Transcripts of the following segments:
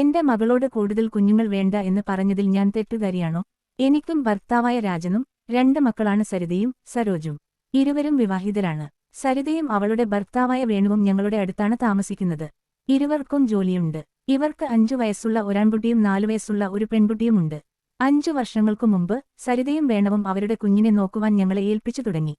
എന്റെ മകളോട് കൂടുതൽ കുഞ്ഞുങ്ങൾ വേണ്ട എന്ന് പറഞ്ഞതിൽ ഞാൻ തെറ്റുകാരിയാണോ? എനിക്കും ഭർത്താവായ രാജനും രണ്ട് മക്കളാണ് സരിതയും സരോജും. ഇരുവരും വിവാഹിതരാണ്. സരിതയും അവളുടെ ഭർത്താവായ വേണുവും ഞങ്ങളുടെ അടുത്താണ് താമസിക്കുന്നത്. ഇരുവർക്കും ജോലിയുണ്ട്. ഇവർക്ക് അഞ്ചു വയസ്സുള്ള ഒരാൺകുട്ടിയും നാലു വയസ്സുള്ള ഒരു പെൺകുട്ടിയുമുണ്ട് അഞ്ചു വർഷങ്ങൾക്കു മുമ്പ് സരിതയും വേണവും അവരുടെ കുഞ്ഞിനെ നോക്കുവാൻ ഞങ്ങളെ ഏൽപ്പിച്ചു തുടങ്ങി.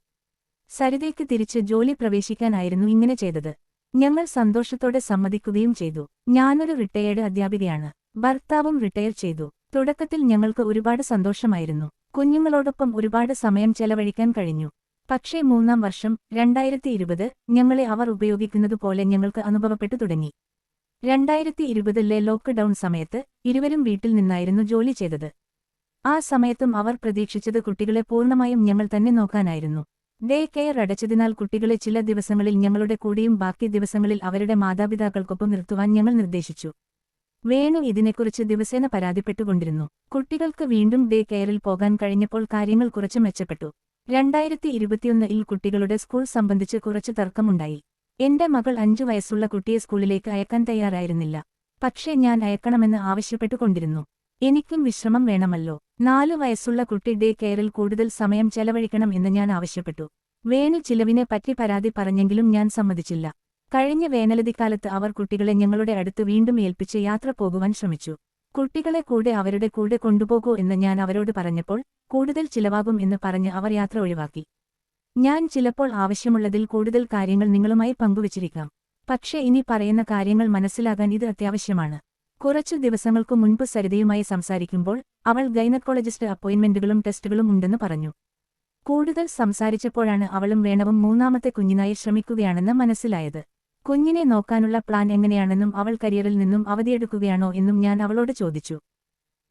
സരിതയ്ക്ക് തിരിച്ച് ജോലി പ്രവേശിക്കാനായിരുന്നു ഇങ്ങനെ ചെയ്തത്. ഞങ്ങൾ സന്തോഷത്തോടെ സമ്മതിക്കുകയും ചെയ്തു. ഞാനൊരു റിട്ടയേർഡ് അധ്യാപികയാണ്. ഭർത്താവും റിട്ടയർ ചെയ്തു. തുടക്കത്തിൽ ഞങ്ങൾക്ക് ഒരുപാട് സന്തോഷമായിരുന്നു. കുഞ്ഞുങ്ങളോടൊപ്പം ഒരുപാട് സമയം ചെലവഴിക്കാൻ കഴിഞ്ഞു. പക്ഷേ മൂന്നാം വർഷം രണ്ടായിരത്തി ഇരുപത് ഞങ്ങളെ അവർ ഉപയോഗിക്കുന്നതുപോലെ ഞങ്ങൾക്ക് അനുഭവപ്പെട്ടു തുടങ്ങി. രണ്ടായിരത്തി ഇരുപതിലെ ലോക്ക്ഡൗൺ സമയത്ത് ഇരുവരും വീട്ടിൽ നിന്നായിരുന്നു ജോലി ചെയ്തത്. ആ സമയത്തും അവർ പ്രതീക്ഷിച്ചത് കുട്ടികളെ പൂർണമായും ഞങ്ങൾ തന്നെ നോക്കാനായിരുന്നു. ഡേ കെയർ അടച്ചതിനാൽ കുട്ടികളെ ചില ദിവസങ്ങളിൽ ഞങ്ങളുടെ കൂടെയും ബാക്കി ദിവസങ്ങളിൽ അവരുടെ മാതാപിതാക്കൾക്കൊപ്പം നിർത്തുവാൻ ഞങ്ങൾ നിർദ്ദേശിച്ചു. വേണു ഇതിനെക്കുറിച്ച് ദിവസേന പരാതിപ്പെട്ടുകൊണ്ടിരുന്നു. കുട്ടികൾക്ക് വീണ്ടും ഡേ കെയറിൽ പോകാൻ കഴിഞ്ഞപ്പോൾ കാര്യങ്ങൾ കുറച്ച് മെച്ചപ്പെട്ടു. രണ്ടായിരത്തി ഇരുപത്തിയൊന്നിൽ കുട്ടികളുടെ സ്കൂൾ സംബന്ധിച്ച് കുറച്ച് തർക്കമുണ്ടായി. എന്റെ മകൾ അഞ്ചു വയസ്സുള്ള കുട്ടിയെ സ്കൂളിലേക്ക് അയക്കാൻ തയ്യാറായിരുന്നില്ല. പക്ഷേ ഞാൻ അയക്കണമെന്ന് ആവശ്യപ്പെട്ടുകൊണ്ടിരുന്നു. എനിക്കും വിശ്രമം വേണമല്ലോ. നാലു വയസ്സുള്ള കുട്ടി ഡേ കെയറിൽ കൂടുതൽ സമയം ചെലവഴിക്കണം എന്ന് ഞാൻ ആവശ്യപ്പെട്ടു. വേണു ചിലവിനെ പറ്റി പരാതി പറഞ്ഞെങ്കിലും ഞാൻ സമ്മതിച്ചില്ല. കഴിഞ്ഞ വേനലതിക്കാലത്ത് അവർ കുട്ടികളെ ഞങ്ങളുടെ അടുത്ത് വീണ്ടും ഏൽപ്പിച്ച് യാത്ര പോകുവാൻ ശ്രമിച്ചു. കുട്ടികളെ കൂടെ അവരുടെ കൂടെ കൊണ്ടുപോകൂ എന്ന് ഞാൻ അവരോട് പറഞ്ഞപ്പോൾ കൂടുതൽ ചിലവാകും എന്ന് പറഞ്ഞ് അവർ യാത്ര ഒഴിവാക്കി. ഞാൻ ചിലപ്പോൾ ആവശ്യമുള്ളതിൽ കൂടുതൽ കാര്യങ്ങൾ നിങ്ങളുമായി പങ്കുവച്ചിരിക്കാം. പക്ഷേ ഇനി പറയുന്ന കാര്യങ്ങൾ മനസ്സിലാകാൻ ഇത് അത്യാവശ്യമാണ്. കുറച്ചു ദിവസങ്ങൾക്കു മുൻപ് സരിതയുമായി സംസാരിക്കുമ്പോൾ അവൾ ഗൈനക്കോളജിസ്റ്റ് അപ്പോയിന്റ്മെന്റുകളും ടെസ്റ്റുകളും ഉണ്ടെന്ന് പറഞ്ഞു. കൂടുതൽ സംസാരിച്ചപ്പോഴാണ് അവളും വേണവും മൂന്നാമത്തെ കുഞ്ഞിനായി ശ്രമിക്കുകയാണെന്ന് മനസ്സിലായത്. കുഞ്ഞിനെ നോക്കാനുള്ള പ്ലാൻ എങ്ങനെയാണെന്നും അവൾ കരിയറിൽ നിന്നും അവധിയെടുക്കുകയാണോ എന്നും ഞാൻ അവളോട് ചോദിച്ചു.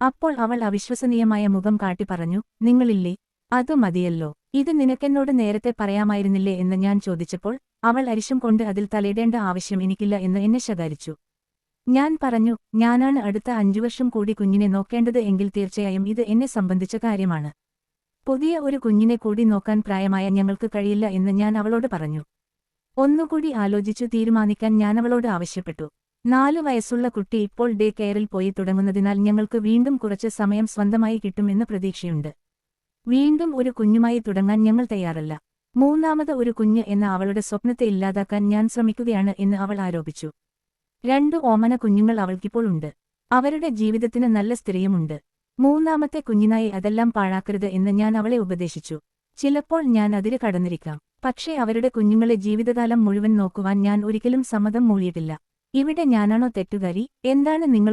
അപ്പോൾ അവൾ അവിശ്വസനീയമായ മുഖം കാട്ടി പറഞ്ഞു നിങ്ങളില്ലേ? അത് മതിയല്ലോ. ഇത് നിനക്കെന്നോട് നേരത്തെ പറയാമായിരുന്നില്ലേ? എന്ന് ഞാൻ ചോദിച്ചപ്പോൾ അവൾ അരിശം കൊണ്ട് അതിൽ തലയിടേണ്ട ആവശ്യം എനിക്കില്ല എന്ന് എന്നെ ശകാരിച്ചു. ഞാൻ പറഞ്ഞു ഞാനാണ് അടുത്ത അഞ്ചു വർഷം കൂടി കുഞ്ഞിനെ നോക്കേണ്ടത് എങ്കിൽ തീർച്ചയായും ഇത് എന്നെ സംബന്ധിച്ച കാര്യമാണ്. പുതിയ ഒരു കുഞ്ഞിനെ കൂടി നോക്കാൻ പ്രായമായ ഞങ്ങൾക്ക് കഴിയില്ല എന്ന് ഞാൻ അവളോട് പറഞ്ഞു. ഒന്നുകൂടി ആലോചിച്ചു തീരുമാനിക്കാൻ ഞാൻ അവളോട് ആവശ്യപ്പെട്ടു. നാലു വയസ്സുള്ള കുട്ടി ഇപ്പോൾ ഡേ കെയറിൽ പോയി തുടങ്ങുന്നതിനാൽ ഞങ്ങൾക്ക് വീണ്ടും കുറച്ച് സമയം സ്വന്തമായി കിട്ടുമെന്ന് പ്രതീക്ഷയുണ്ട്. വീണ്ടും ഒരു കുഞ്ഞുമായി തുടങ്ങാൻ ഞങ്ങൾ തയ്യാറല്ല. മൂന്നാമത് ഒരു കുഞ്ഞ് എന്ന അവളുടെ സ്വപ്നത്തെ ഇല്ലാതാക്കാൻ ഞാൻ ശ്രമിക്കുകയാണ് എന്ന് അവൾ ആരോപിച്ചു. രണ്ടു ഓമന കുഞ്ഞുങ്ങൾ അവൾക്കിപ്പോൾ ഉണ്ട്. അവരുടെ ജീവിതത്തിന് നല്ല സ്ഥിരയുമുണ്ട്. മൂന്നാമത്തെ കുഞ്ഞിനായി അതെല്ലാം പാഴാക്കരുത് എന്ന് ഞാൻ അവളെ ഉപദേശിച്ചു. ചിലപ്പോൾ ഞാൻ അതിര് കടന്നിരിക്കാം. പക്ഷേ അവരുടെ കുഞ്ഞുങ്ങളെ ജീവിതകാലം മുഴുവൻ നോക്കുവാൻ ഞാൻ ഒരിക്കലും സമ്മതം മൂളിയിട്ടില്ല ഇവിടെ ഞാനാണോ തെറ്റുകാരി? എന്താണ് നിങ്ങൾ